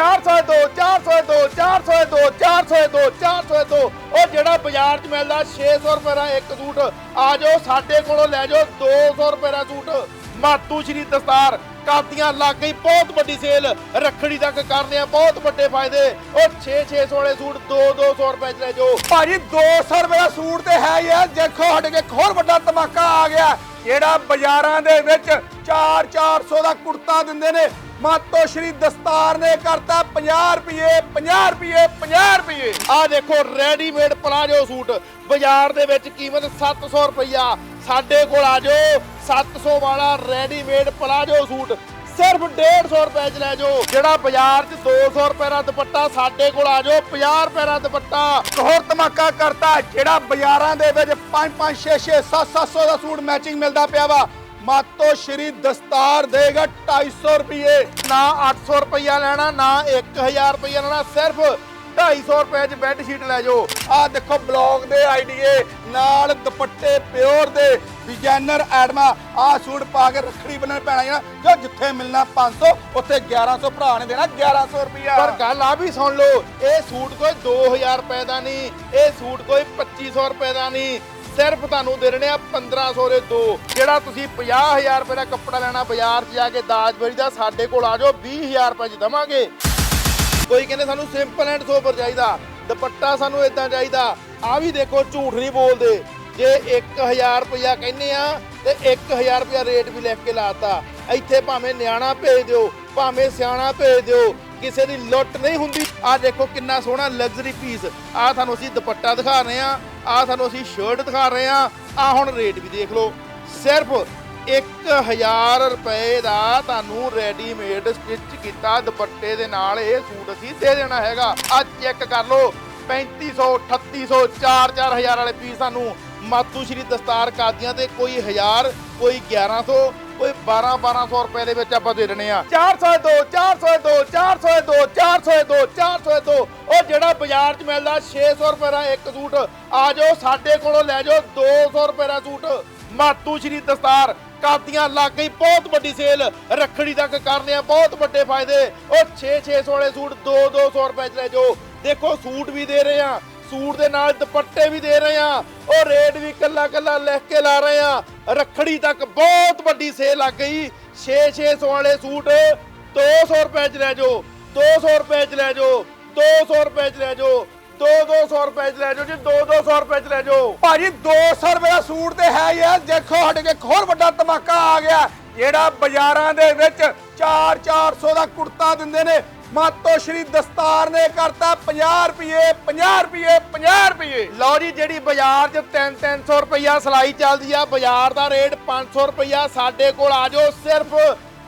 402 402 402 402 402 ਉਹ ਜਿਹੜਾ ਬਾਜ਼ਾਰ 'ਚ ਮਿਲਦਾ 600 ਰੁਪਏ ਦਾ ਇੱਕ ਸੂਟ, ਆ ਜਾਓ, ਸਾਡੇ ਕੋਲੋਂ ਲੈ ਜਾਓ 200 ਰੁਪਏ ਦਾ ਸੂਟ। ਮਾਤੂ ਸ਼੍ਰੀ ਦਸਤਾਰ, ਕਾਦੀਆਂ ਲੱਗ ਗਈ, ਬਹੁਤ ਵੱਡੀ ਸੇਲ ਰੱਖੜੀ ਤੱਕ ਕਰਦੇ ਆ, ਬਹੁਤ ਵੱਡੇ ਫਾਇਦੇ। ਉਹ 6 600 ਵਾਲੇ ਸੂਟ 2 200 ਰੁਪਏ 'ਚ ਲੈ ਜਾਓ। ਭਾਜੀ 200 ਰੁਪਏ ਦਾ ਸੂਟ ਤੇ ਹੈ ਹੀ ਆ। ਦੇਖੋ, ਸਾਡੇ ਕੇ ਹੋਰ ਵੱਡਾ ਧਮਾਕਾ ਆ ਗਿਆ। ਜਿਹੜਾ ਬਾਜ਼ਾਰਾਂ ਦੇ ਵਿੱਚ 4-400 ਦਾ ਕੁੜਤਾ ਦਿੰਦੇ ਨੇ, ਮਾਤੋ ਸ਼੍ਰੀ ਦਸਤਾਰ ਨੇ ਕਰਤਾ 50 ਰੁਪਏ 50 ਰੁਪਏ 50 ਰੁਪਏ। ਆ ਦੇਖੋ ਰੈਡੀਮੇਡ ਪਲਾਜੋ ਸੂਟ। ਬਾਜ਼ਾਰ ਦੇ ਵਿੱਚ ਕੀਮਤ 700 ਰੁਪਈਆ। ਸਾਡੇ ਕੋਲ ਆ ਜਾਓ 700 ਵਾਲਾ ਰੈਡੀਮੇਡ ਪਲਾਜੋ ਸੂਟ। ਸਿਰਫ 150 ਰੁਪਏ ਚ ਲੈ ਜਾਓ, ਜਿਹੜਾ ਬਾਜ਼ਾਰ 'ਚ 200 ਰੁਪਏ ਦਾ ਦੁਪੱਟਾ ਸਾਡੇ ਕੋਲ ਆ ਜਾਓ 50 ਰੁਪਏ ਦਾ ਦੁਪੱਟਾ। ਹੋਰ ਧਮਾਕਾ ਕਰਤਾ, ਜਿਹੜਾ ਬਾਜ਼ਾਰਾਂ ਦੇ ਵਿੱਚ 5-5 6-6 7-700 ਦਾ ਸੂਟ ਮੈਚਿੰਗ ਮਿਲਦਾ ਪਿਆ ਵਾ। ਮਾਤੋ ਸ਼੍ਰੀ ਦਸਤਾਰ ਦੇਗਾ 250 ਰੁਪਏ। ਨਾ 800 ਰੁਪਇਆ ਲੈਣਾ, ਨਾ 1000 ਰੁਪਇਆ ਲੈਣਾ, ਸਿਰਫ 250 ਰੁਪਏ ਚ ਬੈੱਡ ਸ਼ੀਟ ਲੈ ਜਾਓ। ਆ ਦੇਖੋ ਬਲੌਗ ਦੇ ਆਈਡੀਏ, ਨਾਲ ਦੁਪੱਟੇ ਪਿਓਰ ਦੇ। ਡਿਜ਼ਾਈਨਰ ਐਡਮਾ ਆ ਸੂਟ ਪਾ ਕੇ ਰੱਖੜੀ ਬੰਨਣ ਪੈਣਾ ਹੈ ਜੋ ਜਿੱਥੇ ਮਿਲਣਾ 500 ਉੱਥੇ 1100 ਭਰਾ ਨੇ ਦੇਣਾ 1100 ਰੁਪਿਆ ਪਰ ਗੱਲ ਆ ਵੀ ਸੁਣ ਲਓ, ਇਹ ਸੂਟ ਕੋਈ 2000 ਰੁਪਏ ਦਾ ਨਹੀਂ, ਇਹ ਸੂਟ ਕੋਈ 2500 ਰੁਪਏ ਦਾ ਨਹੀਂ, ਸਿਰਫ ਤੁਹਾਨੂੰ ਦੇ ਰਹੇ ਆ 1500 ਦੇ ਦੋ, ਜਿਹੜਾ ਤੁਸੀਂ 50000 ਰੁਪਏ ਦਾ ਕੱਪੜਾ ਲੈਣਾ, ਬਾਜ਼ਾਰ 'ਚ ਜਾ ਕੇ ਦਾਜ ਬੇੜੀ ਦਾ ਸਾਡੇ ਕੋਲ ਆ ਜਾਓ 20000 ਰੁਪਏ 'ਚ ਦਵਾਂਗੇ। ਕੋਈ ਕਹਿੰਦੇ ਸਾਨੂੰ ਸਿੰਪਲ ਐਂਡ ਸੋਬਰ ਚਾਹੀਦਾ, ਦੁਪੱਟਾ ਸਾਨੂੰ ਇਦਾਂ ਚਾਹੀਦਾ ਆ ਵੀ ਦੇਖੋ, ਝੂਠ ਨਹੀਂ ਬੋਲਦੇ। ਜੇ 1000 ਰੁਪਇਆ ਕਹਿੰਦੇ ਆ, ਤੇ 1000 ਰੁਪਇਆ ਰੇਟ ਵੀ ਲਿਖ ਕੇ ਲਾਤਾ। ਇੱਥੇ ਭਾਵੇਂ ਨਿਆਣਾ ਭੇਜ ਦਿਓ, ਭਾਵੇਂ ਸਿਆਣਾ ਭੇਜ ਦਿਓ, ਕਿਸੇ ਦੀ ਲੁੱਟ ਨਹੀਂ ਹੁੰਦੀ। ਆ ਦੇਖੋ ਕਿੰਨਾ ਸੋਹਣਾ ਲਗਜ਼ਰੀ ਪੀਸ ਆ ਤੁਹਾਨੂੰ ਅਸੀਂ ਦੁਪੱਟਾ ਦਿਖਾ ਰਹੇ ਆ ਆ ਤੁਹਾਨੂੰ ਅਸੀਂ ਸ਼ਰਟ ਦਿਖਾ ਰਹੇ ਆ ਆ ਹੁਣ ਰੇਟ ਵੀ ਦੇਖ ਲਓ। ਸਿਰਫ 1000 ਰੁਪਏ ਦਾ ਤੁਹਾਨੂੰ ਰੈਡੀਮੇਡ ਸਟਿਚ ਕੀਤਾ ਦੁਪੱਟੇ ਦੇ ਨਾਲ ਇਹ ਸੂਟ ਅਸੀਂ ਦੇ ਦੇਣਾ ਹੈਗਾ। ਅੱਜ ਚੈੱਕ ਕਰ ਲਓ 3500 3800 4-4000 ਵਾਲੇ ਪੀਸ ਸਾਨੂੰ ਮਾਤੂ ਸ਼੍ਰੀ ਦਸਤਾਰ ਕਾਦੀਆਂ ਤੇ ਕੋਈ 1000 ਕੋਈ 1100 ਕੋਈ 12 1200 ਰੁਪਏ ਦੇ ਵਿੱਚ ਆਪਾਂ ਦੇ ਦੇਣੇ ਆ। 402 402 402 402 402 ਉਹ ਜਿਹੜਾ ਬਾਜ਼ਾਰ 'ਚ ਮਿਲਦਾ 600 ਰੁਪਏ ਦਾ ਇੱਕ ਸੂਟ। ਆ ਜਾਓ, ਸਾਡੇ ਕੋਲੋਂ ਲੈ ਜਾਓ 200 ਰੁਪਏ ਦਾ ਸੂਟ। ਮਾਤੂ ਸ਼੍ਰੀ ਦਸਤਾਰ ਕਾਦੀਆਂ, ਲੱਗ ਗਈ ਬਹੁਤ ਵੱਡੀ ਸੇਲ ਰੱਖੜੀ ਤੱਕ ਕਰਨੇ ਆ, ਬਹੁਤ ਵੱਡੇ ਫਾਇਦੇ। ਉਹ 6 600 ਵਾਲੇ ਸੂਟ 2 200 ਰੁਪਏ ਚ ਲੈ ਜਾਓ। ਦੇਖੋ, ਸੂਟ ਵੀ ਦੇ ਰਹੇ ਆ। ਸੂਟ ਦੇ ਨਾਲ ਦੁਪੱਟੇ ਵੀ ਦੇ ਰਹੇ ਆ ਉਹ ਰੇਟ ਵੀ ਕੱਲਾ ਕੱਲਾ ਲਿਖ ਕੇ ਲਾ ਰਹੇ ਆ ਰੱਖੜੀ ਤੱਕ ਬਹੁਤ ਵੱਡੀ ਸੇਲ ਲੱਗ ਗਈ। 6 600 ਵਾਲੇ ਸੂਟ 200 ਰੁਪਏ ਚ ਲੈ ਜਾਓ। 200 ਰੁਪਏ ਚ ਲੈ ਜਾਓ। 200 ਰੁਪਏ ਚ ਲੈ ਜਾਓ। 2 200 ਰੁਪਏ ਚ ਲੈ ਜਾਓ ਜੀ। 2 200 ਰੁਪਏ ਚ ਲੈ ਜਾਓ। ਭਾਜੀ 200 ਰੁਪਏ ਦਾ ਸੂਟ ਤੇ ਹੈ ਹੀ ਆ। ਦੇਖੋ, ਸਾਡੇ ਕੇ ਇੱਕ ਹੋਰ ਵੱਡਾ ਧਮਾਕਾ ਆ ਗਿਆ। ਜਿਹੜਾ ਬਾਜ਼ਾਰਾਂ ਦੇ ਵਿੱਚ 4-400 ਦਾ ਕੁੜਤਾ ਦਿੰਦੇ ਨੇ। ਮਾਤੋ ਸ਼੍ਰੀ ਦਸਤਾਰ ਨੇ ਕਰਤਾ 50 ਰੁਪਏ 50 ਰੁਪਏ 50 ਰੁਪਏ। ਲਓ ਜੀ, ਜਿਹੜੀ ਬਾਜ਼ਾਰ 'ਚ 3-300 ਰੁਪਈਆ ਸਲਾਈ ਚੱਲਦੀ ਆ, ਬਾਜ਼ਾਰ ਦਾ ਰੇਟ 500 ਰੁਪਈਆ, ਸਾਡੇ ਕੋਲ ਆ ਜਾਓ, ਸਿਰਫ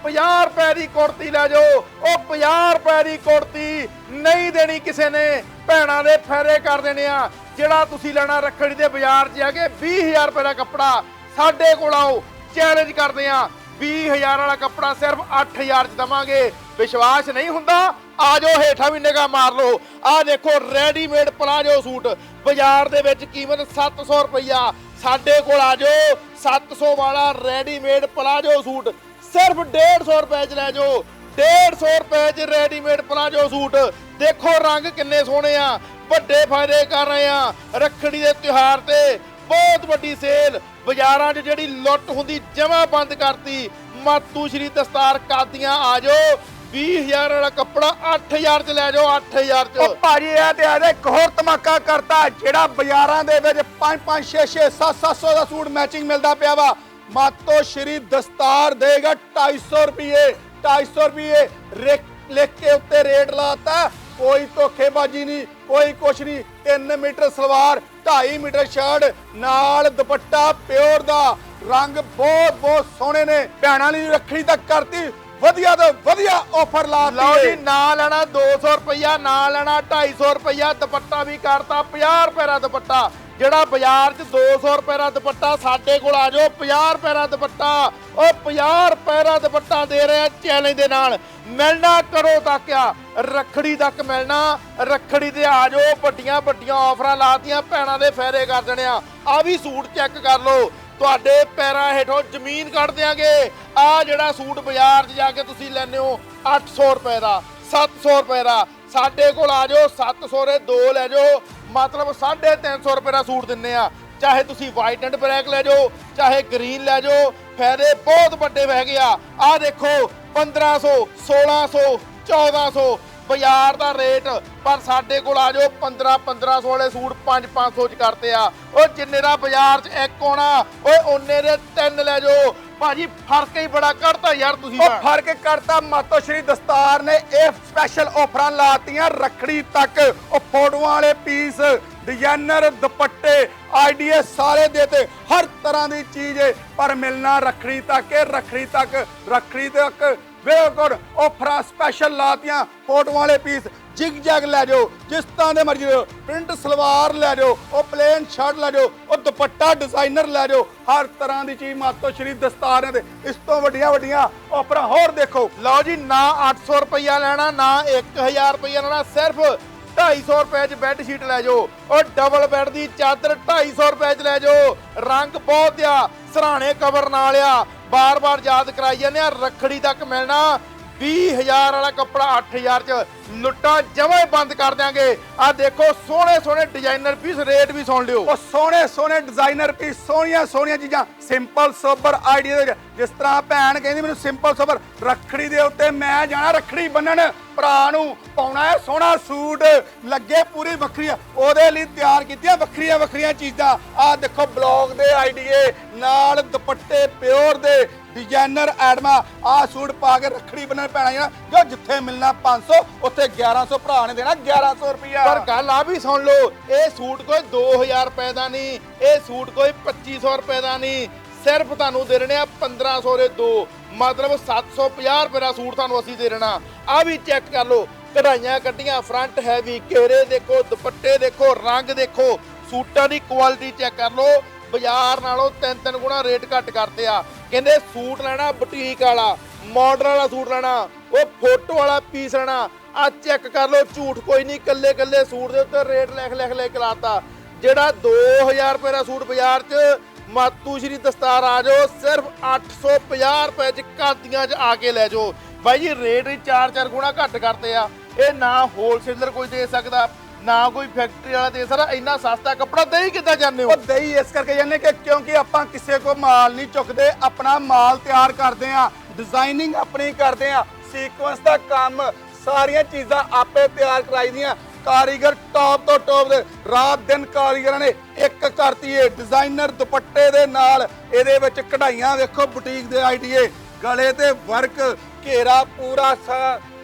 50 ਰੁਪਏ ਦੀ ਕੁੜਤੀ ਲੈ ਜਾਓ। ਉਹ 50 ਰੁਪਏ ਦੀ ਕੁੜਤੀ ਨਹੀਂ ਦੇਣੀ ਕਿਸੇ ਨੇ। ਭੈਣਾਂ ਦੇ ਫੈਰੇ ਕਰ ਦੇਣੇ ਆ। ਜਿਹੜਾ ਤੁਸੀਂ ਲੈਣਾ ਰੱਖੜੀ ਦੇ ਬਾਜ਼ਾਰ 'ਚ ਜਾ ਕੇ 20000 ਰੁਪਏ ਦਾ ਕੱਪੜਾ ਸਾਡੇ ਕੋਲ ਆਓ ਚੈਲੰਜ ਕਰਦੇ ਆ। 20000 ਵਾਲਾ ਕੱਪੜਾ ਸਿਰਫ 8000 ਚ ਦਵਾਂਗੇ। ਵਿਸ਼ਵਾਸ ਨਹੀਂ ਹੁੰਦਾ? ਆ ਜਾਓ, ਹੇਠਾਂ ਵੀ ਨਿਗਾਹ ਮਾਰ ਲਓ। ਆ ਦੇਖੋ ਰੈਡੀਮੇਡ ਪਲਾਜੋ ਸੂਟ। ਬਾਜ਼ਾਰ ਦੇ ਵਿੱਚ ਕੀਮਤ 700 ਰੁਪਈਆ। ਸਾਡੇ ਕੋਲ ਆ ਜਾਓ 700 ਵਾਲਾ ਰੈਡੀਮੇਡ ਪਲਾਜੋ ਸੂਟ। ਸਿਰਫ 150 ਰੁਪਏ ਚ ਲੈ ਜਾਓ। 150 ਰੁਪਏ ਚ ਰੈਡੀਮੇਡ ਪਲਾਜੋ ਸੂਟ। ਦੇਖੋ ਰੰਗ ਕਿੰਨੇ ਸੋਹਣੇ ਆ। ਵੱਡੇ ਫਾਇਦੇ ਕਰ ਰਹੇ ਆ। ਰੱਖੜੀ ਦੇ ਤਿਉਹਾਰ ਤੇ ਬਹੁਤ ਵੱਡੀ ਸੇਲ ਬਾਜ਼ਾਰਾਂ 'ਚ ਜਿਹੜੀ ਲੁੱਟ ਹੁੰਦੀ, ਜਮਾ ਬੰਦ ਕਰਤੀ। ਮਾਤੂ ਸ਼੍ਰੀ ਦਸਤਾਰ ਕਾਦੀਆਂ ਆ ਜਾਓ। 20000 ਵਾਲਾ ਕੱਪੜਾ 8000 ਚ ਲੈ ਜਾਓ 8000 ਚ। ਉਹ ਭਾਜੀ, ਇਹ ਤੇ ਆਦੇ ਇੱਕ ਹੋਰ ਧਮਾਕਾ ਕਰਤਾ, ਜਿਹੜਾ ਬਾਜ਼ਾਰਾਂ ਦੇ ਵਿੱਚ 5-5 6-6 7-700 ਦਾ ਸੂਟ ਮੈਚਿੰਗ ਮਿਲਦਾ ਪਿਆ ਵਾ। ਮਾਤੋ ਸ਼੍ਰੀ ਦਸਤਾਰ ਦੇਗਾ 250 ਰੁਪਏ 250 ਰੁਪਏ ਰਿਕ- ਲਿਖ ਕੇ ਉੱਤੇ ਰੇਟ ਲਾਤਾ। ਕੋਈ ਧੋਖੇਬਾਜ਼ੀ ਨਹੀਂ, ਕੋਈ ਕੁਛ ਨਹੀਂ। 3 ਮੀਟਰ ਸਲਵਾਰ 2.5 ਮੀਟਰ ਸ਼ਰਟ ਨਾਲ ਦੁਪੱਟਾ ਪਿਓਰ ਦਾ। ਰੰਗ ਬਹੁਤ ਬਹੁਤ ਸੋਹਣੇ ਨੇ। ਭੈਣਾਂ ਲਈ ਰੱਖੜੀ ਤੱਕ ਕਰਤੀ। ਵਧੀਆ ਤੋਂ ਵਧੀਆ ਆਫਰ ਲਾਤੀ ਲਓ। ਜੀ ਨਾ ਲੈਣਾ 200 ਰੁਪਈਆ ਨਾ ਲੈਣਾ 250 ਰੁਪਈਆ। ਦੁਪੱਟਾ ਵੀ ਕਰਤਾ 50 ਰੁਪਏ ਦਾ ਦੁਪੱਟਾ। ਜਿਹੜਾ ਬਾਜ਼ਾਰ 'ਚ 200 ਰੁਪਏ ਦਾ ਦੁਪੱਟਾ ਸਾਡੇ ਕੋਲ ਆ ਜਾਓ 50 ਰੁਪਏ ਦਾ ਦੁਪੱਟਾ। ਉਹ 50 ਰੁਪਏ ਦਾ ਦੁਪੱਟਾ ਦੇ ਰਿਹਾ ਆ ਚੈਲੰਜ ਦੇ ਨਾਲ। ਮਿਲਣਾ ਕਰੋ ਤੱਕ ਆ? ਰੱਖੜੀ ਤੱਕ ਮਿਲਣਾ। ਰੱਖੜੀ ਤੇ ਆ ਜਾਓ, ਵੱਡੀਆਂ ਵੱਡੀਆਂ ਆਫਰਾਂ ਲਾਤੀਆਂ, ਭੈਣਾਂ ਦੇ ਫਾਇਦੇ ਕਰ ਦੇਣੇ ਆ। ਆ ਵੀ ਸੂਟ ਚੈੱਕ ਕਰ ਲਓ। ਤੁਹਾਡੇ ਪੈਰਾਂ ਹੇਠੋਂ ਜ਼ਮੀਨ ਕੱਢ ਦਿਆਂਗੇ। ਆ ਜਿਹੜਾ ਸੂਟ ਬਾਜ਼ਾਰ 'ਚ ਜਾ ਕੇ ਤੁਸੀਂ ਲੈਂਦੇ ਹੋ 800 ਰੁਪਏ ਦਾ 700 ਰੁਪਏ ਦਾ। ਸਾਡੇ ਕੋਲ ਆ ਜਾਓ 700 ਦੇ ਦੋ ਲੈ ਜਾਓ। ਮਤਲਬ 350 ਰੁਪਏ ਦਾ ਸੂਟ ਦਿੰਨੇ ਆ। ਚਾਹੇ ਤੁਸੀਂ ਵਾਈਟ ਐਂਡ ਬਲੈਕ ਲੈ ਜਾਓ, ਚਾਹੇ ਗ੍ਰੀਨ ਲੈ ਜਾਓ, ਫਾਇਦੇ ਬਹੁਤ ਵੱਡੇ ਵਹਿ ਆ। ਆ ਦੇਖੋ 1500 1600 1400 ਬਾਜ਼ਾਰ ਦਾ ਰੇਟ, ਪਰ ਸਾਡੇ ਕੋਲ ਆ ਜਾਓ 15 1500 ਵਾਲੇ ਸੂਟ 5 500 ਚ ਕਰਤੇ ਆ। ਉਹ ਜਿੰਨੇ ਦਾ ਬਾਜ਼ਾਰ 'ਚ ਇੱਕ ਹੋਣਾ ਓਏ ਉਹਨੇ ਦੇ ਤਿੰਨ ਲੈ ਜਾਓ। ਭਾਜੀ ਫ਼ਰਕ ਹੀ ਬੜਾ ਕੱਢਤਾ ਯਾਰ ਤੁਸੀਂ ਉਹ ਤਾਂ। ਫ਼ਰਕ ਕਰਤਾ ਮਾਤੋ ਸ਼੍ਰੀ ਦਸਤਾਰ ਨੇ। ਇਹ ਸਪੈਸ਼ਲ ਆਫਰਾਂ ਲਾਤੀਆਂ ਰੱਖੜੀ ਤੱਕ। ਉਹ ਫੋਟੋਆਂ ਵਾਲੇ ਪੀਸ ਡਿਜ਼ਾਈਨਰ ਦੁਪੱਟੇ ਆਈਡੀਏ ਸਾਰੇ ਦੇਤੇ। ਹਰ ਤਰ੍ਹਾਂ ਦੀ ਚੀਜ਼ ਹੈ ਪਰ ਮਿਲਣਾ ਰੱਖੜੀ ਤੱਕ ਹੈ ਰੱਖੜੀ ਤੱਕ ਰੱਖੜੀ ਤੱਕ। ਬਿਲਕੁਲ ਆਫਰਾਂ ਸਪੈਸ਼ਲ ਲਾਤੀਆਂ ਫੋਟੋਆਂ ਵਾਲੇ ਪੀਸ ਜਿਗ ਜੈਗ ਲੈ ਜਾਓ, ਜਿਸ ਤਰ੍ਹਾਂ ਦੇ ਮਰਜ਼ੀ ਲਓ ਪ੍ਰਿੰਟ ਸਲਵਾਰ ਲੈ ਜਾਓ, ਉਹ ਪਲੇਨ ਸ਼ਰਟ ਲੈ ਜਾਓ, ਉਹ ਦੁਪੱਟਾ ਡਿਜ਼ਾਈਨਰ ਲੈ ਜਾਓ, ਹਰ ਤਰ੍ਹਾਂ ਦੀ ਚੀਜ਼ ਮਾਤੋ ਸ਼੍ਰੀ ਦਸਤਾਰ ਨੇ ਇਸ ਤੋਂ ਵੱਡੀਆਂ ਵੱਡੀਆਂ ਆਫਰਾਂ ਹੋਰ ਦੇਖੋ। ਲਓ ਜੀ, ਨਾ 800 ਰੁਪਈਆ ਲੈਣਾ, ਨਾ 1000 ਰੁਪਈਆ ਲੈਣਾ, ਸਿਰਫ 250 ਰੁਪਏ 'ਚ ਬੈੱਡ ਸ਼ੀਟ ਲੈ ਜਾਓ। ਉਹ ਡਬਲ ਬੈੱਡ ਦੀ ਚਾਦਰ 250 ਰੁਪਏ 'ਚ ਲੈ ਜਾਓ। ਰੰਗ ਬਹੁਤ ਆ, ਸਰਾਣੇ ਕਵਰ ਨਾਲ ਆ। ਬਾਰ-ਬਾਰ ਯਾਦ ਕਰਾਈ ਜਾਂਦੇ ਆ, ਰੱਖੜੀ ਤੱਕ ਮਿਲਣਾ। 20000 ਵਾਲਾ ਕੱਪੜਾ 8000 'ਚ ਲੁੱਟਾਂ ਜਮੇ ਬੰਦ ਕਰ ਦਿਆਂਗੇ। ਆ ਦੇਖੋ, ਸੋਹਣੇ ਸੋਹਣੇ ਡਿਜ਼ਾਈਨਰ ਪੀਸ ਰੇਟ ਵੀ ਸੁਣ ਲਿਓ। ਉਹ ਸੋਹਣੇ ਸੋਹਣੇ ਡਿਜ਼ਾਈਨਰ ਪੀਸ ਸੋਹਣੀਆਂ ਸੋਹਣੀਆਂ ਚੀਜ਼ਾਂ ਸਿੰਪਲ ਸੋਬਰ ਆਈਡੀਆ ਦੇ ਵਿੱਚ। ਜਿਸ ਤਰ੍ਹਾਂ ਭੈਣ ਕਹਿੰਦੀ ਮੈਨੂੰ ਸਿੰਪਲ ਸੋਬਰ ਰੱਖੜੀ ਦੇ ਉੱਤੇ ਮੈਂ ਜਾਣਾ ਰੱਖੜੀ ਬੰਨਣ, ਭਰਾ ਨੂੰ ਪਾਉਣਾ ਹੈ ਸੋਹਣਾ ਸੂਟ, ਲੱਗੇ ਪੂਰੀ ਵੱਖਰੀ ਉਹਦੇ ਲਈ ਤਿਆਰ ਕੀਤੀਆਂ ਵੱਖਰੀਆਂ ਵੱਖਰੀਆਂ ਚੀਜ਼ਾਂ। ਆਹ ਦੇਖੋ, ਬਲੌਗ ਦੇ ਆਈਡੀਏ ਨਾਲ ਦੁਪੱਟੇ ਪਿਓਰ ਦੇ ਡਿਜ਼ਾਈਨਰ ਐਡਮਾ, ਆਹ ਸੂਟ ਪਾ ਕੇ ਰੱਖੜੀ ਬੰਨਣ ਪੈਣਾ ਜਿਹੜਾ ਜੋ ਜਿੱਥੇ ਮਿਲਣਾ 500 ਉੱਥੇ 1100 ਭਰਾ ਨੇ ਦੇਣਾ 1100 ਰੁਪਿਆ ਪਰ ਗੱਲ ਆ ਵੀ ਸੁਣ ਲਓ, ਇਹ ਸੂਟ ਕੋਈ 2000 ਰੁਪਏ ਦਾ ਨਹੀਂ, ਇਹ ਸੂਟ ਕੋਈ 2500 ਰੁਪਏ ਦਾ ਨਹੀਂ। ਸਿਰਫ ਤੁਹਾਨੂੰ ਦੇ ਰਹੇ ਆ 1500 ਦੇ ਦੋ, ਮਤਲਬ 750 ਰੁਪਏ ਦਾ ਸੂਟ ਤੁਹਾਨੂੰ ਅਸੀਂ ਦੇ ਦੇਣਾ। ਆ ਵੀ ਚੈੱਕ ਕਰ ਲਓ, ਕਢਾਈਆਂ ਕੱਢੀਆਂ ਫਰੰਟ ਹੈਵੀ ਘੇਰੇ ਦੇਖੋ, ਦੁਪੱਟੇ ਦੇਖੋ, ਰੰਗ ਦੇਖੋ, ਸੂਟਾਂ ਦੀ ਕੁਆਲਿਟੀ ਚੈੱਕ ਕਰ ਲਓ। ਬਾਜ਼ਾਰ ਨਾਲੋਂ ਤਿੰਨ ਤਿੰਨ ਗੁਣਾ ਰੇਟ ਘੱਟ ਕਰਤੇ ਆ। ਕਹਿੰਦੇ ਸੂਟ ਲੈਣਾ, ਬੁਟੀਕ ਵਾਲਾ ਮਾਡਲ ਵਾਲਾ ਸੂਟ ਲੈਣਾ, ਉਹ ਫੋਟੋ ਵਾਲਾ ਪੀਸ ਲੈਣਾ ਆ ਚੈੱਕ ਕਰ ਲਓ, ਝੂਠ ਕੋਈ ਨਹੀਂ ਕੱਲੇ ਕੱਲੇ ਸੂਟ ਦੇ ਉੱਤੇ ਰੇਟ ਲਿਖ ਲਿਖ ਲੈ ਕੇ ਲਾਤਾ। ਜਿਹੜਾ 2000 ਰੁਪਏ ਦਾ ਸੂਟ ਬਾਜ਼ਾਰ 'ਚ, ਮਾਤੂ ਸ਼੍ਰੀ ਦਸਤਾਰ ਆ ਜਾਓ, ਸਿਰਫ 850 ਰੁਪਏ 'ਚ ਕਾਦੀਆਂ 'ਚ ਆ ਕੇ ਲੈ ਜਾਓ। ਬਾਈ ਜੀ, ਰੇਟ ਹੀ 4-4 ਗੁਣਾ ਘੱਟ ਕਰਤੇ ਆ। ਇਹ ਨਾ ਹੋਲਸੇਲਰ ਕੋਈ ਦੇ ਸਕਦਾ। ਨਾ ਕੋਈ ਫੈਕਟਰੀ ਵਾਲਾ ਦੇ ਸਕਦਾ, ਇੰਨਾ ਸਸਤਾ ਕੱਪੜਾ ਦੇ ਹੀ ਕਿੱਦਾਂ ਜਾਂਦੇ ਹੋ? ਉਹ ਦਈ ਇਸ ਕਰਕੇ ਜਾਂਦੇ ਕਿ ਕਿਉਂਕਿ ਆਪਾਂ ਕਿਸੇ ਕੋ ਮਾਲ ਨਹੀਂ ਚੁੱਕਦੇ, ਆਪਣਾ ਮਾਲ ਤਿਆਰ ਕਰਦੇ ਆ ਡਿਜ਼ਾਈਨਿੰਗ ਆਪਣੀ ਕਰਦੇ ਆ ਸੀਕੁਐਂਸ ਦਾ ਕੰਮ, ਸਾਰੀਆਂ ਚੀਜ਼ਾਂ ਆਪੇ ਤਿਆਰ ਕਰਾਈ ਦੀਆਂ, ਕਾਰੀਗਰ ਟੌਪ ਤੋਂ ਟੌਪ ਦੇ, ਰਾਤ ਦਿਨ ਕਾਰੀਗਰਾਂ ਨੇ ਇੱਕ ਕਰਤੀ ਏ ਡਿਜ਼ਾਈਨਰ ਦੁਪੱਟੇ ਦੇ ਨਾਲ ਇਹਦੇ ਵਿੱਚ ਕਢਾਈਆਂ ਵੇਖੋ ਬੁਟੀਕ ਦੇ ਆਈਡੀਏ ਗਲੇ ਤੇ ਵਰਕ ਘੇਰਾ ਪੂਰਾ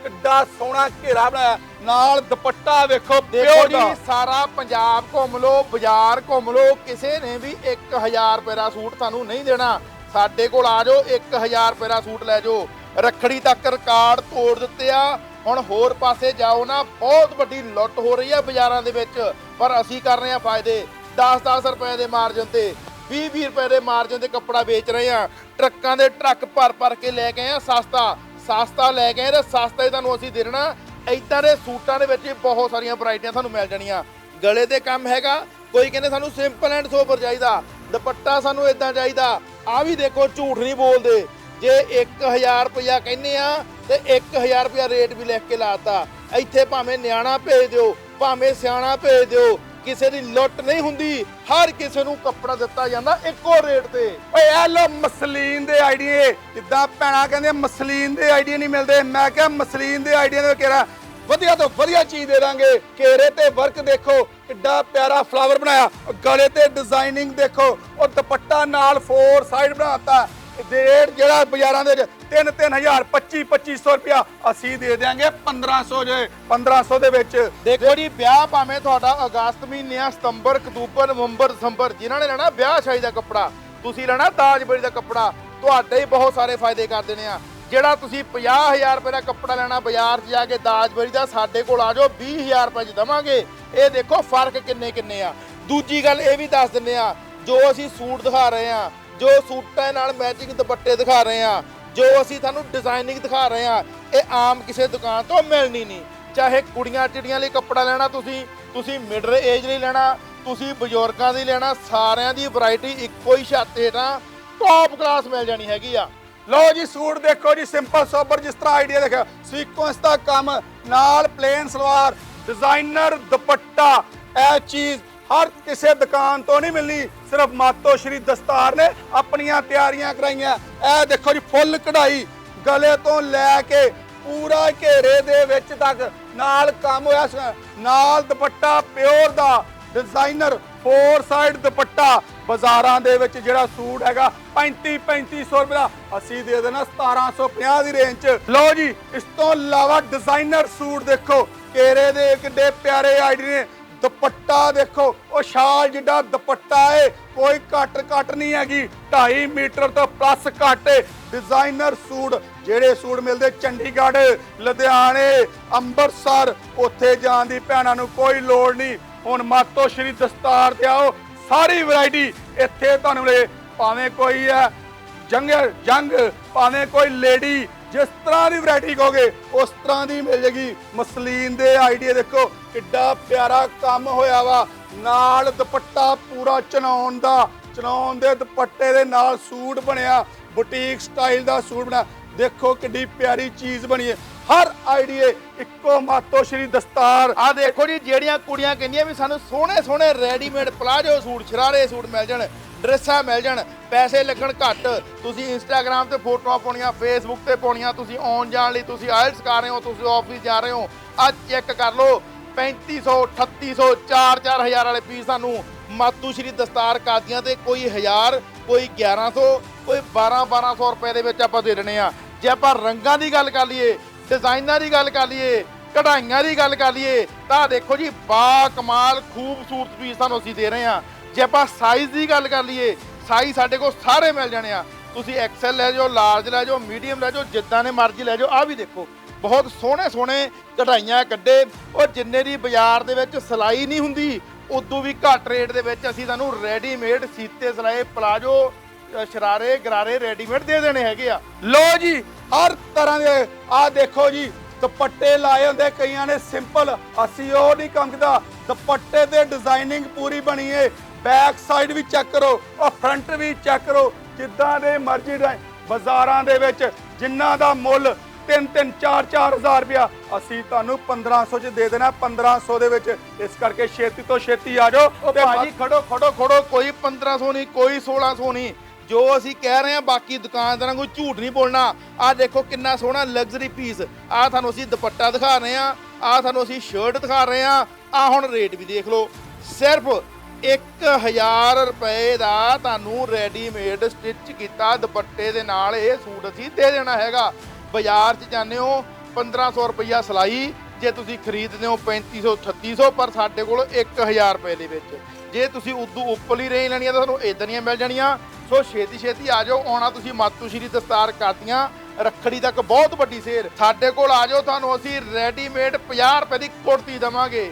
ਕਿੱਡਾ ਸੋਹਣਾ ਘੇਰਾ ਬਣਾਇਆ। ਨਾਲ ਦੁਪੱਟਾ ਵੇਖੋ ਦੇਖੋ ਜੀ ਦਾ। ਸਾਰਾ ਪੰਜਾਬ ਘੁੰਮ ਲਓ ਬਾਜ਼ਾਰ ਘੁੰਮ ਲਓ। ਕਿਸੇ ਨੇ ਵੀ 1000 ਰੁਪਏ ਦਾ ਸੂਟ ਤੁਹਾਨੂੰ ਨਹੀਂ ਦੇਣਾ। ਸਾਡੇ ਕੋਲ ਆ ਜਾਓ 1000 ਰੁਪਏ ਦਾ ਸੂਟ ਲੈ ਜਾਓ। ਰੱਖੜੀ ਤੱਕ ਰਿਕਾਰਡ ਤੋੜ ਦਿੱਤੇ ਆ। ਹੁਣ ਹੋਰ ਪਾਸੇ ਜਾਓ ਨਾ ਬਹੁਤ ਵੱਡੀ ਲੁੱਟ ਹੋ ਰਹੀ ਆ ਬਾਜ਼ਾਰਾਂ ਦੇ ਵਿੱਚ। ਪਰ ਅਸੀਂ ਕਰ ਰਹੇ ਆ ਫਾਇਦੇ। 10-10 ਰੁਪਏ ਦੇ ਮਾਰਜਨ ਤੇ 20-20 ਰੁਪਏ ਦੇ ਮਾਰਜਨ ਤੇ ਕੱਪੜਾ ਵੇਚ ਰਹੇ ਆ। ਟਰੱਕਾਂ ਦੇ ਟਰੱਕ ਭਰ ਭਰ ਕੇ ਲੈ ਕੇ ਆਏ ਆ ਸਸਤਾ। ਸਸਤਾ ਲੈ ਕੇ ਆਏ ਤੇ ਸਸਤਾ ਹੀ ਤੁਹਾਨੂੰ ਅਸੀਂ ਦੇ ਦੇਣਾ। ਏਦਾਂ ਦੇ ਸੂਟਾਂ ਦੇ ਵਿੱਚ ਬਹੁਤ ਸਾਰੀਆਂ ਵੈਰਾਈਟੀਆਂ ਤੁਹਾਨੂੰ ਮਿਲ ਜਾਣੀਆਂ। ਗਲੇ ਤੇ ਕੰਮ ਹੈਗਾ, ਕੋਈ ਕਹਿੰਦੇ ਸਾਨੂੰ ਸਿੰਪਲ ਐਂਡ ਸੋਬਰ ਚਾਹੀਦਾ। ਦੁਪੱਟਾ ਸਾਨੂੰ ਇਦਾਂ ਚਾਹੀਦਾ। ਆ ਵੀ ਦੇਖੋ, ਝੂਠ ਨਹੀਂ ਬੋਲਦੇ। ਜੇ 1000 ਰੁਪਇਆ ਕਹਿੰਦੇ ਆ, ਤੇ 1000 ਰੁਪਇਆ ਰੇਟ ਵੀ ਲਿਖ ਕੇ ਲਾਤਾ ਇੱਥੇ ਭਾਵੇਂ ਨਿਆਣਾ ਭੇਜ ਦਿਓ, ਭਾਵੇਂ ਸਿਆਣਾ ਭੇਜ ਦਿਓ ਕਿਸੇ ਦੀ ਲੁੱਟ ਨਹੀਂ ਹੁੰਦੀ, ਹਰ ਕਿਸੇ ਨੂੰ ਕੱਪੜਾ ਦਿੱਤਾ ਜਾਂਦਾ ਇੱਕੋ ਰੇਟ ਤੇ। ਓਏ ਇਹ ਲੋ ਮਸਲੀਨ ਦੇ ਆਈਡੀਏ, ਜਿੱਦਾਂ ਭੈਣਾ ਕਹਿੰਦੇ ਮਸਲੀਨ ਦੇ ਆਈਡੀਏ ਨਹੀਂ ਮਿਲਦੇ, ਮੈਂ ਕਿਹਾ ਮਸਲੀਨ ਦੇ ਆਈਡੀਏ ਦੇ ਕਿਹੜਾ ਵਧੀਆ ਤੋਂ ਵਧੀਆ ਚੀਜ਼ ਦੇ ਦਾਂਗੇ, ਘੇਰੇ ਤੇ ਵਰਕ ਦੇਖੋ, ਕਿੱਡਾ ਪਿਆਰਾ ਫਲਾਵਰ ਬਣਾਇਆ। ਉਹ ਗਲੇ ਤੇ ਡਿਜ਼ਾਈਨਿੰਗ ਦੇਖੋ, ਉਹ ਦੁਪੱਟਾ ਨਾਲ ਫੋਰ ਸਾਈਡ ਬਣਾਤਾ। ਰੇਟ ਜਿਹੜਾ ਬਾਜ਼ਾਰਾਂ ਦੇ 3 3000 25 2500 ਰੁਪਿਆ ਅਸੀਂ ਦੇ ਦਿਆਂਗੇ 1500 ਜੇ 1500 ਦੇ ਵਿੱਚ। ਦੇਖੋ ਜੀ, ਵਿਆਹ ਭਾਵੇਂ ਤੁਹਾਡਾ ਅਗਸਤ ਮਹੀਨੇ ਸਤੰਬਰ, ਅਕਤੂਬਰ, ਨਵੰਬਰ, ਦਸੰਬਰ, ਜਿਨ੍ਹਾਂ ਨੇ ਲੈਣਾ ਵਿਆਹ ਸ਼ਾਹੀ ਦਾ ਕੱਪੜਾ, ਤੁਸੀਂ ਲੈਣਾ ਦਾਜਬੜੀ ਦਾ ਕੱਪੜਾ, ਤੁਹਾਡੇ ਹੀ ਬਹੁਤ ਸਾਰੇ ਫਾਇਦੇ ਕਰ ਦੇਣੇ ਆ। ਜਿਹੜਾ ਤੁਸੀਂ 50000 ਰੁਪਏ ਦਾ ਕੱਪੜਾ ਲੈਣਾ, ਬਾਜ਼ਾਰ 'ਚ ਜਾ ਕੇ ਦਾਜਬੜੀ ਦਾ ਸਾਡੇ ਕੋਲ ਆ ਜਾਓ 20000 ਰੁਪਏ 'ਚ ਦਵਾਂਗੇ। ਇਹ ਦੇਖੋ ਫ਼ਰਕ ਕਿੰਨੇ ਕਿੰਨੇ ਆ। ਦੂਜੀ ਗੱਲ ਇਹ ਵੀ ਦੱਸ ਦਿੰਨੇ ਆ, ਜੋ ਅਸੀਂ ਸੂਟ ਦਿਖਾ ਰਹੇ ਆ, ਜੋ ਸੂਟਾਂ ਨਾਲ ਮੈਚਿੰਗ ਦੁਪੱਟੇ ਦਿਖਾ ਰਹੇ ਆ ਜੋ ਅਸੀਂ ਤੁਹਾਨੂੰ ਡਿਜ਼ਾਈਨਿੰਗ ਦਿਖਾ ਰਹੇ ਆ ਇਹ ਆਮ ਕਿਸੇ ਦੁਕਾਨ ਤੋਂ ਮਿਲਣੀ ਨਹੀਂ। ਚਾਹੇ ਕੁੜੀਆਂ ਚਿੜੀਆਂ ਲਈ ਕੱਪੜਾ ਲੈਣਾ ਤੁਸੀਂ ਤੁਸੀਂ ਮਿਡਲ ਏਜ ਲਈ ਲੈਣਾ, ਤੁਸੀਂ ਬਜ਼ੁਰਗਾਂ ਦੀ ਲੈਣਾ, ਸਾਰਿਆਂ ਦੀ ਵੈਰਾਈਟੀ ਇੱਕੋ ਹੀ ਛੱਤ ਹੇਠਾਂ ਟੌਪ ਕਲਾਸ ਮਿਲ ਜਾਣੀ ਹੈਗੀ ਆ। ਲਓ ਜੀ, ਸੂਟ ਦੇਖੋ ਜੀ ਸਿੰਪਲ ਸੋਬਰ ਜਿਸ ਤਰ੍ਹਾਂ ਆਈਡੀਆ ਦੇਖਿਆ। ਸੀਕੁਐਂਸ ਦਾ ਕੰਮ, ਨਾਲ ਪਲੇਨ ਸਲਵਾਰ ਡਿਜ਼ਾਈਨਰ ਦੁਪੱਟਾ, ਇਹ ਚੀਜ਼ ਹਰ ਕਿਸੇ ਦੁਕਾਨ ਤੋਂ ਨਹੀਂ ਮਿਲਣੀ, ਸਿਰਫ ਮਾਤੋ ਸ਼੍ਰੀ ਦਸਤਾਰ ਨੇ ਆਪਣੀਆਂ ਤਿਆਰੀਆਂ ਕਰਾਈਆਂ। ਇਹ ਦੇਖੋ ਜੀ, ਫੁੱਲ ਕਢਾਈ, ਗਲੇ ਤੋਂ ਲੈ ਕੇ ਪੂਰਾ ਘੇਰੇ ਦੇ ਵਿੱਚ ਤੱਕ ਨਾਲ ਕੰਮ ਹੋਇਆ ਨਾਲ ਦੁਪੱਟਾ ਪਿਓਰ ਦਾ, ਡਿਜ਼ਾਈਨਰ ਫੋਰ ਸਾਈਡ ਦੁਪੱਟਾ, ਬਾਜ਼ਾਰਾਂ ਦੇ ਵਿੱਚ ਜਿਹੜਾ ਸੂਟ ਹੈਗਾ 35 3500 ਰੁਪਏ ਦਾ। ਅਸੀਂ ਦੇ ਦੇਣਾ 1750 ਦੀ ਰੇਂਜ ਚ। ਲਓ ਜੀ, ਇਸ ਤੋਂ ਇਲਾਵਾ ਡਿਜ਼ਾਈਨਰ ਸੂਟ ਦੇਖੋ, ਘੇਰੇ ਦੇ ਕਿੱਡੇ ਪਿਆਰੇ ਆਈਡੀ ਨੇ। ਦੁਪੱਟਾ ਦੇਖੋ, ਉਹ ਸ਼ਾਲ ਜਿੱਡਾ ਦੁਪੱਟਾ ਏ, ਕੋਈ ਘੱਟ ਘੱਟ ਨਹੀਂ ਹੈਗੀ 2.5 ਮੀਟਰ ਤੋਂ ਪਲੱਸ ਘੱਟ ਏ। ਡਿਜ਼ਾਈਨਰ ਸੂਟ, ਜਿਹੜੇ ਸੂਟ ਮਿਲਦੇ ਚੰਡੀਗੜ੍ਹ, ਲੁਧਿਆਣੇ, ਅੰਮ੍ਰਿਤਸਰ, ਉੱਥੇ ਜਾਣ ਦੀ ਭੈਣਾਂ ਨੂੰ ਕੋਈ ਲੋੜ ਨਹੀਂ। ਹੁਣ ਮਾਤੋ ਸ਼੍ਰੀ ਦਸਤਾਰ ਤੇ ਆਓ, ਸਾਰੀ ਵੈਰਾਈਟੀ ਇੱਥੇ ਤੁਹਾਨੂੰ ਮਿਲੇ। ਭਾਵੇਂ ਕੋਈ ਹੈ, ਜੰਗ ਜੰਗ, ਭਾਵੇਂ ਕੋਈ ਲੇਡੀ ਜਿਸ ਤਰ੍ਹਾਂ ਦੀ ਵੈਰਾਈਟੀ ਕਹੋਗੇ, ਉਸ ਤਰ੍ਹਾਂ ਦੀ ਮਿਲ ਜੇਗੀ। ਮਸਲੀਨ ਦੇ ਆਈਡੀਆ ਦੇਖੋ ਕਿੱਡਾ ਪਿਆਰਾ ਕੰਮ ਹੋਇਆ ਵਾ। ਨਾਲ ਦੁਪੱਟਾ ਪੂਰਾ ਚਨਾਉਣ ਦਾ ਚਨਾਉਣ ਦੇ ਦੁਪੱਟੇ ਦੇ ਨਾਲ ਸੂਟ ਬਣਿਆ, ਬੁਟੀਕ ਸਟਾਈਲ ਦਾ ਸੂਟ ਬਣਿਆ। ਦੇਖੋ ਕਿੱਡੀ ਪਿਆਰੀ ਚੀਜ਼ ਬਣੀ ਹੈ। ਹਰ ਆਈਡੀਏ ਇੱਕੋ ਮਾਤੋ ਸ਼੍ਰੀ ਦਸਤਾਰ। ਆ ਦੇਖੋ ਜੀ, ਜਿਹੜੀਆਂ ਕੁੜੀਆਂ ਕਹਿੰਦੀਆਂ ਵੀ ਸਾਨੂੰ ਸੋਹਣੇ ਸੋਹਣੇ ਰੈਡੀਮੇਡ ਪਲਾਜੋ ਸੂਟ, ਸ਼ਰਾਰੇ ਸੂਟ ਮਿਲ ਜਾਣ, ਡਰੈਸਾਂ ਮਿਲ ਜਾਣ, ਪੈਸੇ ਲੱਗਣ ਘੱਟ। ਤੁਸੀਂ ਇੰਸਟਾਗ੍ਰam ਤੇ ਫੋਟੋਆਂ ਪਾਉਣੀਆਂ ਫੇਸਬੁੱਕ ਤੇ ਪਾਉਣੀਆਂ, ਤੁਸੀਂ ਆਉਣ ਜਾਣ ਲਈ ਤੁਸੀਂ ਆਇਲਸ ਕਰ ਰਹੇ ਹੋ, ਤੁਸੀਂ ਆਫਿਸ ਜਾ ਰਹੇ ਹੋ। ਅੱਜ ਚੈੱਕ ਕਰ ਲਓ 3500 3800 4-4000 ਵਾਲੇ ਪੀਸ ਸਾਨੂੰ ਮਾਤੂ ਸ਼੍ਰੀ ਦਸਤਾਰ ਕਾਦੀਆਂ ਤੇ ਕੋਈ 1000 ਕੋਈ 1100 ਕੋਈ 12-1200 ਰੁਪਏ ਦੇ ਵਿੱਚ ਆਪਾਂ ਦੇ ਦੇਣੇ ਆ। ਜੇ ਆਪਾਂ ਰੰਗਾਂ ਦੀ ਗੱਲ ਕਰ ਲਈਏ, ਡਿਜ਼ਾਈਨਾਂ ਦੀ ਗੱਲ ਕਰ ਲਈਏ, ਕਢਾਈਆਂ ਦੀ ਗੱਲ ਕਰ ਲਈਏ, ਤਾਂ ਦੇਖੋ ਜੀ, ਬਾ ਕਮਾਲ ਖੂਬਸੂਰਤ ਪੀਸ ਤੁਹਾਨੂੰ ਅਸੀਂ ਦੇ ਰਹੇ ਹਾਂ ਜੇ ਆਪਾਂ ਸਾਈਜ਼ ਦੀ ਗੱਲ ਕਰ ਲਈਏ ਸਾਈਜ਼ ਸਾਡੇ ਕੋਲ ਸਾਰੇ ਮਿਲ ਜਾਣੇ ਆ। ਤੁਸੀਂ ਐਕਸਲ ਲੈ ਜਾਓ ਲਾਰਜ ਲੈ ਜਾਓ ਮੀਡੀਅਮ ਲੈ ਜਾਓ, ਜਿੱਦਾਂ ਦੇ ਮਰਜ਼ੀ ਲੈ ਜਾਓ ਆ ਵੀ ਦੇਖੋ। ਬਹੁਤ ਸੋਹਣੇ ਸੋਹਣੇ ਕਢਾਈਆਂ ਕੱਢੇ। ਉਹ ਜਿੰਨੇ ਦੀ ਬਾਜ਼ਾਰ ਦੇ ਵਿੱਚ ਸਿਲਾਈ ਨਹੀਂ ਹੁੰਦੀ, ਉਦੋਂ ਵੀ ਘੱਟ ਰੇਟ ਦੇ ਵਿੱਚ ਅਸੀਂ ਤੁਹਾਨੂੰ ਰੈਡੀਮੇਡ ਸੀਤੇ ਸਿਲਾਏ ਪਲਾਜੋ ਸ਼ਰਾਰੇ, ਗਰਾਰੇ ਰੈਡੀਮੇਡ ਦੇ ਦੇਣੇ ਹੈਗੇ ਆ। ਲੋ ਜੀ, ਹਰ ਤਰ੍ਹਾਂ ਦੇ ਆ ਦੇਖੋ ਜੀ, ਦੁਪੱਟੇ ਲਾਏ ਹੁੰਦੇ ਕਈਆਂ ਨੇ ਸਿੰਪਲ ਅਸੀਂ ਉਹ ਨਹੀਂ ਕੰਗਦਾ। ਦੁਪੱਟੇ ਤੇ ਡਿਜ਼ਾਈਨਿੰਗ ਪੂਰੀ ਬਣੀ ਏ। ਬੈਕ ਸਾਈਡ ਵੀ ਚੈੱਕ ਕਰੋ ਔਰ ਫਰੰਟ ਵੀ ਚੈੱਕ ਕਰੋ, ਜਿੱਦਾਂ ਦੇ ਮਰਜ਼ੀ ਬਾਜ਼ਾਰਾਂ ਦੇ ਵਿੱਚ ਜਿਨ੍ਹਾਂ ਦਾ ਮੁੱਲ 3 3 4 4000 ਰੁਪਇਆ। ਅਸੀਂ ਤੁਹਾਨੂੰ 1500 ਚ ਦੇ ਦੇਣਾ 1500 ਦੇ ਵਿੱਚ। ਇਸ ਕਰਕੇ ਛੇਤੀ ਤੋਂ ਛੇਤੀ ਆ ਜਾਓ ਤੇ ਭਾਜੀ ਖੜੋ ਖੜੋ ਖੜੋ ਕੋਈ 1500 ਨਹੀਂ ਕੋਈ 1600 ਨਹੀਂ। ਜੋ ਅਸੀਂ ਕਹਿ ਰਹੇ ਹਾਂ ਬਾਕੀ ਦੁਕਾਨਦਾਰਾਂ ਕੋਈ ਝੂਠ ਨਹੀਂ ਬੋਲਣਾ। ਆਹ ਦੇਖੋ ਕਿੰਨਾ ਸੋਹਣਾ ਲਗਜ਼ਰੀ ਪੀਸ ਆਹ ਤੁਹਾਨੂੰ ਅਸੀਂ ਦੁਪੱਟਾ ਦਿਖਾ ਰਹੇ ਹਾਂ ਆਹ ਤੁਹਾਨੂੰ ਅਸੀਂ ਸ਼ਰਟ ਦਿਖਾ ਰਹੇ ਹਾਂ। ਆਹ ਹੁਣ ਰੇਟ ਵੀ ਦੇਖ ਲਓ। ਸਿਰਫ 1000 ਰੁਪਏ ਦਾ ਤੁਹਾਨੂੰ ਰੈਡੀਮੇਡ ਸਟਿਚ ਕੀਤਾ। ਦੁਪੱਟੇ ਦੇ ਨਾਲ ਇਹ ਸੂਟ ਅਸੀਂ ਦੇ ਦੇਣਾ ਹੈਗਾ। ਬਾਜ਼ਾਰ 'ਚ ਜਾਂਦੇ ਹੋ 1500 ਰੁਪਈਆ ਸਿਲਾਈ, ਜੇ ਤੁਸੀਂ ਖਰੀਦਦੇ ਹੋ 3500 3600 ਪਰ ਸਾਡੇ ਕੋਲ 1000 ਰੁਪਏ ਦੇ ਵਿੱਚ। ਜੇ ਤੁਸੀਂ ਉਦੋਂ ਉੱਪਰਲੀ ਰੇਂਜ ਲੈਣੀ ਆ ਤਾਂ ਤੁਹਾਨੂੰ ਇਦਾਂ ਦੀਆਂ ਮਿਲ ਜਾਣੀਆਂ। ਸੋ ਛੇਤੀ ਛੇਤੀ ਆ ਜਾਓ, ਆਉਣਾ ਤੁਸੀਂ ਮਾਤੂ ਸ਼੍ਰੀ ਦਸਤਾਰ ਕਾਦੀਆਂ ਰੱਖੜੀ ਤੱਕ ਬਹੁਤ ਵੱਡੀ ਸੇਲ ਸਾਡੇ ਕੋਲ ਆ ਜਾਓ, ਤੁਹਾਨੂੰ ਅਸੀਂ ਰੈਡੀਮੇਡ 50 ਰੁਪਏ ਦੀ ਕੁੜਤੀ ਦਵਾਂਗੇ।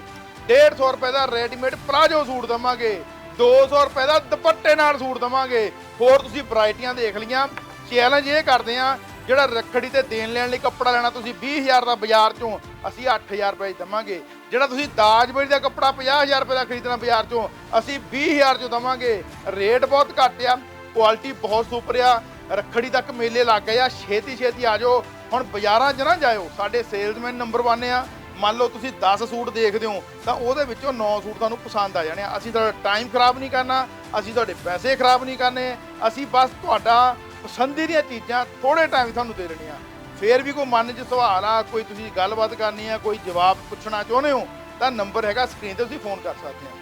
150 ਰੁਪਏ ਦਾ ਰੈਡੀਮੇਡ ਪਲਾਜੋ ਸੂਟ ਦਵਾਂਗੇ। 200 ਰੁਪਏ ਦਾ ਦੁਪੱਟੇ ਨਾਲ ਸੂਟ ਦਵਾਂਗੇ। ਹੋਰ ਤੁਸੀਂ ਵੈਰਾਈਟੀਆਂ ਦੇਖ ਲਈਆਂ। ਚੈਲੰਜ ਇਹ ਕਰਦੇ ਆ ਜਿਹੜਾ ਰੱਖੜੀ ਤੇ ਦੇਣ ਲੈਣ ਲਈ ਕੱਪੜਾ ਲੈਣਾ ਤੁਸੀਂ 20000 ਦਾ ਬਾਜ਼ਾਰ ਚੋਂ, ਅਸੀਂ 8000 ਰੁਪਏ 'ਚ ਦਵਾਂਗੇ। ਜਿਹੜਾ ਤੁਸੀਂ ਦਾਜ ਬੇੜੀ ਦਾ ਕੱਪੜਾ 50000 ਰੁਪਏ ਦਾ ਖਰੀਦਣਾ ਬਾਜ਼ਾਰ ਚੋਂ, ਅਸੀਂ 20000 'ਚੋਂ ਦਵਾਂਗੇ। ਰੇਟ ਬਹੁਤ ਘੱਟ ਆ, ਕੁਆਲਿਟੀ ਬਹੁਤ ਸੁਪਰ ਆ, ਰੱਖੜੀ ਤੱਕ ਮੇਲੇ ਲੱਗ ਗਏ ਆ ਛੇਤੀ ਛੇਤੀ ਆ ਜਾਓ। ਹੁਣ ਬਾਜ਼ਾਰਾਂ 'ਚ ਨਾ ਜਾਇਓ, ਸਾਡੇ ਸੇਲਜ਼ਮੈਨ ਨੰਬਰ 1 ਆ। ਮੰਨ ਲਓ ਤੁਸੀਂ 10 ਸੂਟ ਦੇਖਦੇ ਹੋ, ਤਾਂ ਉਹਦੇ ਵਿੱਚੋਂ 9 ਸੂਟ ਤੁਹਾਨੂੰ ਪਸੰਦ ਆ ਜਾਣੇ ਆ। ਅਸੀਂ ਤੁਹਾਡਾ ਟਾਈਮ ਖਰਾਬ ਨਹੀਂ ਕਰਨਾ, ਅਸੀਂ ਤੁਹਾਡੇ ਪੈਸੇ ਖਰਾਬ ਨਹੀਂ ਕਰਨੇ, ਅਸੀਂ ਬਸ ਤੁਹਾਡਾ ਪਸੰਦੀ ਦੀਆਂ ਚੀਜ਼ਾਂ ਥੋੜੇ ਟਾਈਮ ਤੁਹਾਨੂੰ ਦੇ ਦੇਣੀਆਂ। ਫੇਰ ਵੀ ਕੋਈ ਮਨ 'ਚ ਸਵਾਲ ਆ, ਕੋਈ ਤੁਸੀਂ ਗੱਲਬਾਤ ਕਰਨੀ ਆ, ਕੋਈ ਜਵਾਬ ਪੁੱਛਣਾ ਚਾਹੁੰਦੇ ਹੋ, ਤਾਂ ਨੰਬਰ ਹੈਗਾ ਸਕਰੀਨ ਤੇ ਤੁਸੀਂ ਫੋਨ ਕਰ ਸਕਦੇ ਹੋ।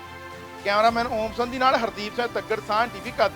ਕੈਮਰਾਮੈਨ ਓਮ ਸੰਧੀ ਨਾਲ ਹਰਦੀਪ ਸਿੰਘ ਤੱਗੜ ਸਾਹ ਟੀਵੀ